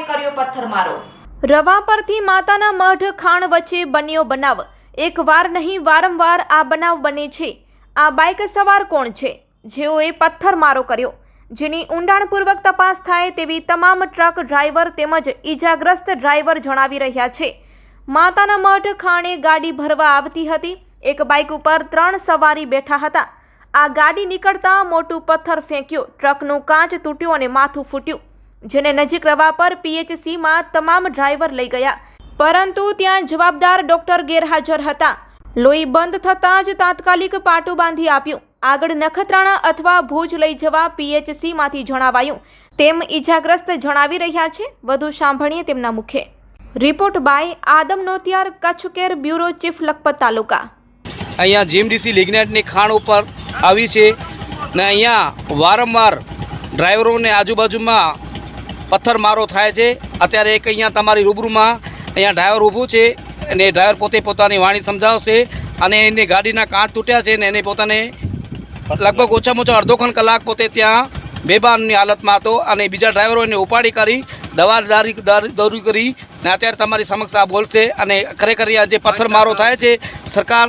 કર્યો પથ્થરમારો રવા પરથી માતાના મઢ ખાણ વચ્ચે બન્યો બનાવ. એક વાર નહીં, વારંવાર આ બનાવ બને છે. આ બાઇક સવાર કોણ છે? જેઓએ પથ્થરમારો કર્યો. જેની ઊંડાણપૂર્વક તપાસ થાય તેવી તમામ ટ્રક ડ્રાઈવર તેમજ ઈજાગ્રસ્ત ડ્રાઈવર જણાવી રહ્યા છે. માતાના મઢ ખાણે ગાડી ભરવા આવતી હતી. એક બાઇક ઉપર ત્રણ સવારી બેઠા હતા. આ ગાડી નીકળતા મોટું પથ્થર ફેંક્યો. ટ્રકનું કાચ તૂટ્યું અને માથું ફૂટ્યું. જેને નજીક રવા પર પીએચસીમાં તમામ ડ્રાઈવર લઈ ગયા. પરંતુ ત્યાં જવાબદાર ડોક્ટર ગેરહાજર હતા. લોહી બંધ થતાં જ તાત્કાલિક પાટું બાંધી આપ્યું. આગળ નખત્રાણા અથવા ભુજ લઈ જવા પીએચસીમાંથી જણાવાયું. તેમ ઈજાગ્રસ્ત જણાવી રહ્યા છે. વધુ સાંભળીએ તેમના મુખે. Report by Adam Notiyar Kutch care bureau, chief Lakhpat તાલુકા. અહીંયા જીએમડીસી લિગ્નેટની ખાણ ઉપર આવી છે ને અહીંયા વારંવાર ડ્રાઈવરોને આજુબાજુમાં પથ્થરમારો થાય છે. અત્યારે એક અહીંયા તમારી રૂબરૂમાં અહીંયા ડ્રાઈવર ઊભું છે અને ડ્રાઈવર પોતે પોતાની વાણી સમજાવશે અને એની ગાડીના કાચ તૂટ્યા છે ને એને પોતાને લગભગ ઓછામાં ઓછા અડધો ખણ કલાક પોતે ત્યાં બેભાનની હાલતમાં હતો અને બીજા ડ્રાઈવરો એને ઉપાડી કરી, દવા દારી કરી ને અત્યારે તમારી સમક્ષ આ બોલશે અને ખરેખર આ જે પથ્થરમારો થાય છે, સરકાર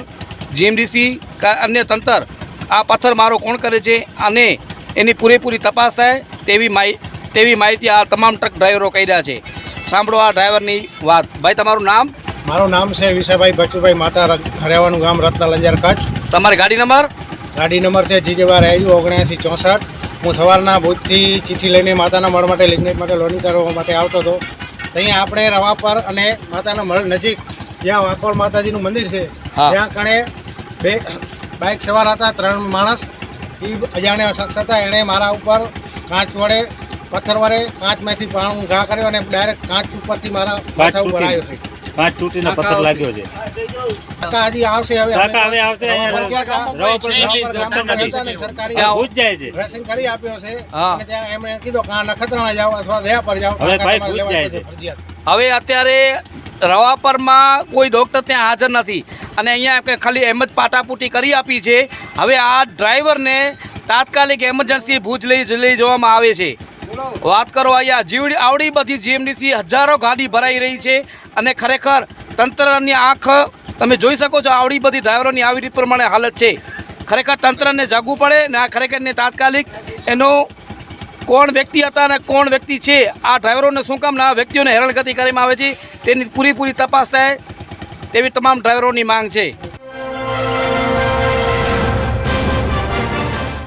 જીએમડીસી અન્ય તંત્ર આ પથ્થરમારો કોણ કરે છે અને એની પૂરેપૂરી તપાસ થાય તેવી માહિ તેવી માહિતી આ તમામ ટ્રક ડ્રાઈવરો કહી રહ્યા છે. સાંભળો આ ડ્રાઈવરની વાત. ભાઈ તમારું નામ? મારું નામ છે વિશાભાઈ બચુભાઈ માતા રહેવાનું ગામ રત્ન લંજાર કચ્છ. તમારી ગાડી નંબર? ગાડી નંબર છે જીજેવાર આવ્યું ઓગણ્યાસી ચોસઠ. હું સવારના ભુજથી ચિઠ્ઠી લઈને માતાના મળ માટે લિગ્નેટ માટે લોનિંગ કરવા માટે આવતો હતો. ત્યાં આપણે રવા પર અને માતાના મળ નજીક જ્યાં વાકોળ માતાજીનું મંદિર છે. ત્યાં કણે બે બાઇક સવાર હતા ત્રણ માણસ. એ અજાણ્યા શખ્સ હતા. એણે મારા ઉપર કાચ વડે પથ્થર વડે કાચમાંથી પાણું ઘા કર્યો અને ડાયરેક્ટ કાચ ઉપરથી મારા માથા ઉપર આવ્યો છે. કાચ તૂટીને પથ્થર લાગ્યો છે. કાકા હજી આવશે હવે કાકા હવે આવશે. રવા પર નથી, સરકારી ત્યાં જાય છે. ડ્રેસિંગ કરી આપ્યો છે. અને ત્યાં એમણે કીધો કા નખત્રાણા જાઓ અથવા દયા પર જાઓ. હવે ભાઈ તમારે જાય છે. હવે અત્યારે રવાપરમાં કોઈ ડૉક્ટર ત્યાં હાજર નથી. અને અહીંયા ખાલી એમ જ પાટાપૂટી કરી આપી છે. હવે આ ડ્રાઈવરને તાત્કાલિક એમરજન્સી ભુજ લઈ લઈ જવામાં આવે છે. વાત કરો અહીંયા, જીવડી આવડી બધી જીએમડીસી હજારો ગાડી ભરાઈ રહી છે અને ખરેખર તંત્રની આંખ, તમે જોઈ શકો છો આવડી બધી ડ્રાઈવરોની આવી રીત પ્રમાણે હાલત છે. ખરેખર તંત્રને જાગવું પડે ને આ ખરેખરને તાત્કાલિક એનો કોણ વ્યક્તિ હતા અને કોણ વ્યક્તિ છે, આ ડ્રાઈવરોને શું કામ ના વ્યક્તિઓને હેરાનગતિ કરવામાં આવે છે, તેની પૂરેપૂરી તપાસ થાય તેવી તમામ ડ્રાઈવરોની માંગ છે.